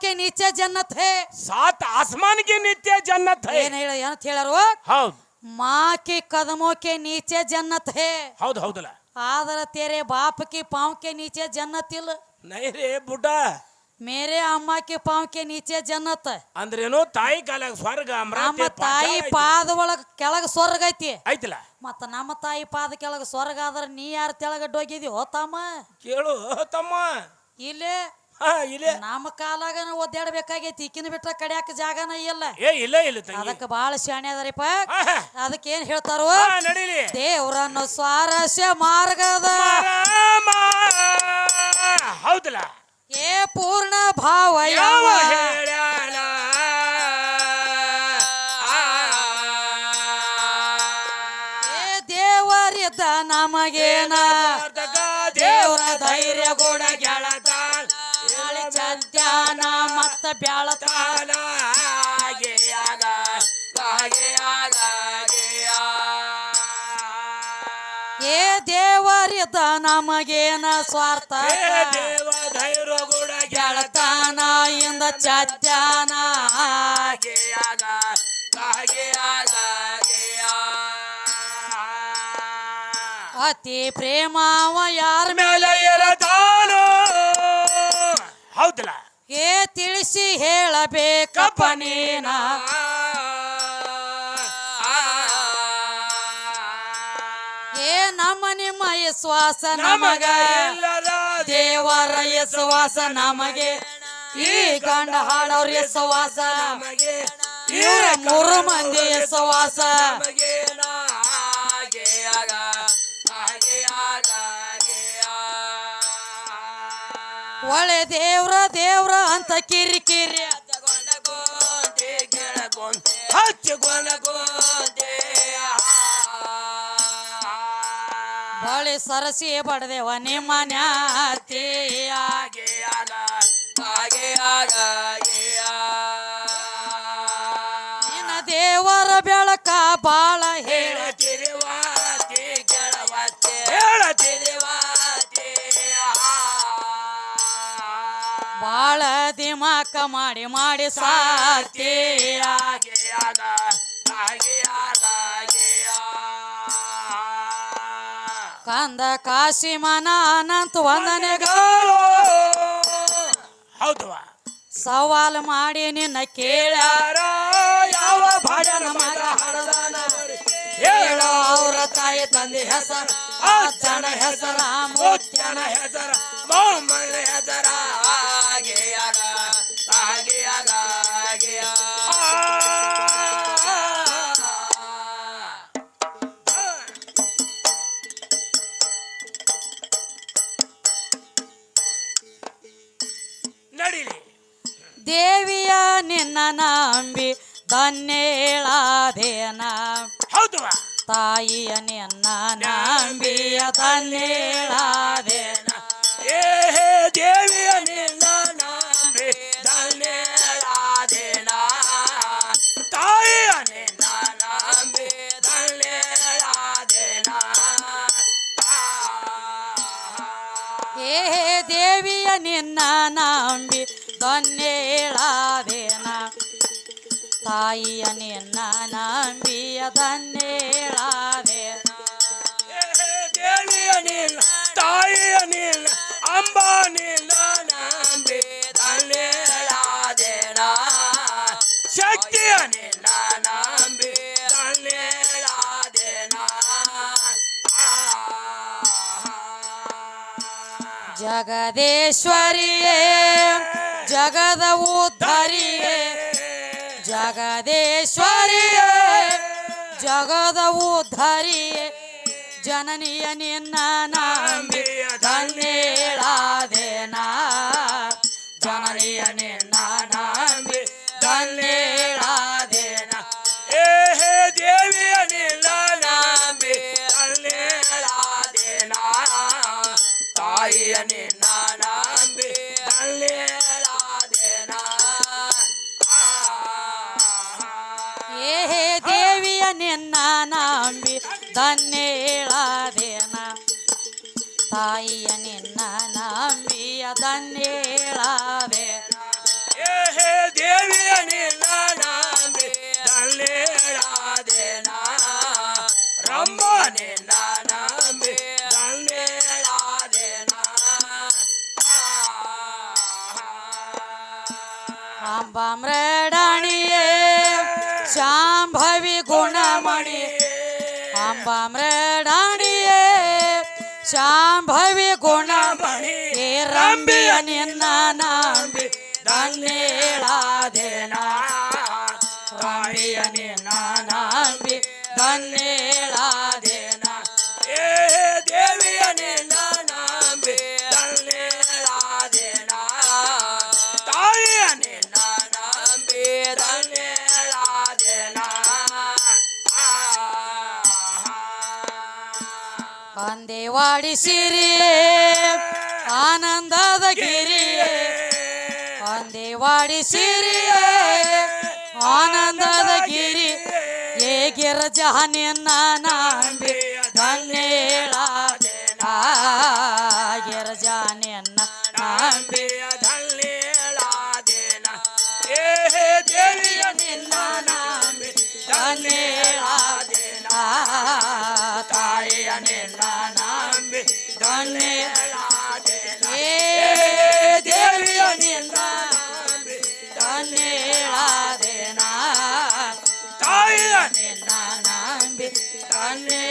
के नीचे जन्नत है सात आसमान की नित्य जन्नत है ಏನ್ ಹೇಳ ಏನಂತ ಹೇಳ್ಯಾರು ಹೌದ್ माँ के कदमों के नीचे जन्नत है ಹೌದ್ ಹೌದಲ್ಲ आदर तेरे बाप के पाँव के नीचे जन्नत इल ನೈ ರೇ ಬುಡ್ಡ मेरे अम्मा के पाँव के नीचे जन्नत ಅಂದ್ರೇನು ತಾಯಿ ಕಾಲಾಗ ಸ್ವರ್ಗ ನಮ್ಮ ಅಮರಾವತಿ ತಾಯಿ ಪಾತಾಳ ಐತಿ. ಪಾದ ಒಳಗ ಕೆಳಗ ಸ್ವರ್ಗ ಐತಿ ಐತಲ್ಲ ಮತ್ತ ನಮ್ಮ ತಾಯಿ ಪಾದ ಕೆಳಗ ಸ್ವರ್ಗ ಆದ್ರ ನೀ ಯಾರ ತೆಳಗ ಡೋಗಿದಿ ಹೋತಮ್ಮ ಕೇಳು ತಮ್ಮ ಇಲ್ಲೇ ಹಾ ಇಲ್ಲೇ. ನಮ್ಮ ಕಾಲಾಗ ಒದ್ದಾಡ್ಬೇಕಾಗೈತಿ. ಈಕಿನ ಬಿಟ್ರ ಕಡ್ಯಾಕ ಜಾಗನ ಇಲ್ಲ. ಏ ಇಲ್ಲ ಇಲ್ಲ ತಂಗಿ. ಅದಕ್ಕೆ ಬಾಳ ಶಾಣೆ ಅದರಿಪ್ಪ. ಅದಕ್ಕೇನ್ ಹೇಳ್ತಾರೋ? ಹಾ, ನಡೀಲಿ. ದೇವ್ರನ್ನು ಸ್ವಾರಸ್ಯ ಮಾರ್ಗದ. ರಾಮ. ಹೌದಲ್ಲ? ಏ ಪೂರ್ಣ ಭಾವ ಯಾವ ಯಾವ? ಹೇಳ್ಯಾನ? ಏ ದೇವರಿದ್ದ ನಮಗೇನ? ಸಾರ್ಥಕ ದೇವರ ಧೈರ್ಯ ಗುಣ ಗೆಳತಾನ ನಾಳೆ ಚದ್ಯಾನ ಮತ್ತ ಬ್ಯಾಳತ ಹಾಗೆಯಾಗ ಹಾಗೆಯಾಗ ಏ ದೇವರಿದ ನಮಗೇನ ಸ್ವಾರ್ಥ? ಗೆಳತಾನ ಇಂದ ಚಾತ್ಯಾನ ಹಾಗೆಯಾಗ ಹಾಗೆಯಾಗ ಅತಿ ಪ್ರೇಮವ ಯಾರ ಮೇಲೆ ಹೌದಲ್ಲ. ಏ ತಿಳಿಸಿ ಹೇಳಬೇಕಪ್ಪ ನೀನ. ಏ ನಮ್ಮ ನಿಮ್ಮ ವಿಶ್ವಾಸ ನಮಗ. ದೇವರ ವಿಶ್ವಾಸ ನಮಗೆ. ಈ ಗಂಡ ಹಾಡೋರ್ ಇವ್ರ ಮೂರು ಮಂದಿ ವಿಶ್ವಾಸ. ಒಳ್ಳೆ ದೇವ್ರ ದೇವ್ರ ಅಂತ ಕಿರಿ ಕಿರಿ ಬಳಿ ಸರಸಿ ಬಡದೇವ, ನಿಮ್ಮ ನ್ಯಾತಿಯಾಗೆ ನಿನ್ನ ದೇವರ ಬೆಳಕ ಬಾಳ ಹೇಳ ಬಾಳ ದಿಮಾಕ ಮಾಡಿ ಮಾಡಿ ಆ. ಕಂದ ಕಾಶಿ ಮನ ಅನಂತ ಹೌದು ಸವಾಲ್ ಮಾಡಿ ನಿನ್ನ ಕೇಳ ಯಾರೋ ಯಾವ ಭಜನ ಮಗ ಹಡದಾನ ಹೇಳ ಅವರ ತಾಯಿ ತಂದೆ ಹೆಸರು ಅಜ್ಜನ ಹೆಸರ ಮುತ್ಯನ ಹೆಸರ ಮೊಮ್ಮನ ನಡೀಲಿ ದೇವಿಯ ನಿನ್ನ ನಂಬಿ ಧನ್ಯೇಳಾದೇನ ಹೌದು ತಾಯಿಯ ನಿನ್ನ ನಂಬಿಯ ಧನ್ಯೇಳಾದೇನ ಏ ದೇವಿಯ ನಿನ್ನ ನಂಬಿ ಧನ್ಯೇಳಾದೇನ ತಾಯಿಯ ನಿನ್ನ ನಂಬಿಯ ಧನ್ಯೇಳಾದೇನ ದೇವಿಯ ನಿಲ್ಲ ತಾಯಿಯ ನಿಲ್ಲ ಅಂಬ ನಿಲ್ಲ ನಂಬಿ ಜಗದೇಶ್ವರಿಯೇ ಜಗದ ಉದ್ಧರಿಯೇ ಜಗದೇಶ್ವರಿಯೇ ಜಗದ ಉದ್ಧರಿಯೇ ಜನನಿಯ ನಿನ್ನ ಧನ್ಯೇಳಾದೇನ. ತಾಯಿಯ ನಿನ್ನ ನಂಬಿಯ ಧನ್ಯೇಳಾವೆ. ದೇವಿಯ ನಿನ್ನ ನಂಬಿ ಧನ್ಯೇಳಾದೇನ. ರಮ್ಮ ನಿನ್ನ ನಂಬಿ ಧನ್ಯೇಳಾದೇನ. ಅಂಬಾಮ್ರಡಾಣಿಯೇ ಶಾಂಭವಿ ಗುಣಮಣಿ ಅಂಬಾಮ್ರಡಾಣಿಯೇ ಶಾಂಭವಿ ಗುಣಮಣಿ ಏ ರಂಬಿಯ ನಿನ್ನ ನಂಬಿ ಧನ್ಯೇಳಾದೇನ ರಂಬಿಯ ನಿನ್ನ ನಂಬಿ ಧನ್ಯೇಳಾದೇನ ಅಂದೇವಾಡಿ ಸಿರಿಯೇ ಆನಂದದ ಗಿರಿಯೇ. ಅಂದೇವಾಡಿ ಸಿರಿಯೇ ಆನಂದದ ಗಿರಿ. ಏ ಗಿರಜ ನಿನ್ನ ನಂಬಿ ಧನ್ಯೇಳಾದೇನ ಗಿರಜ ನಿನ್ನ ಡೊನ್ನೆ ಏ ದೇವಿಯ ನಿನ್ನ ಡೊನ್ನೆ ಹೇಳಾದೇನ ತಾಯಿಯ ನಿನ್ನ ನಂಬಿ ಡೊನ್ನೆ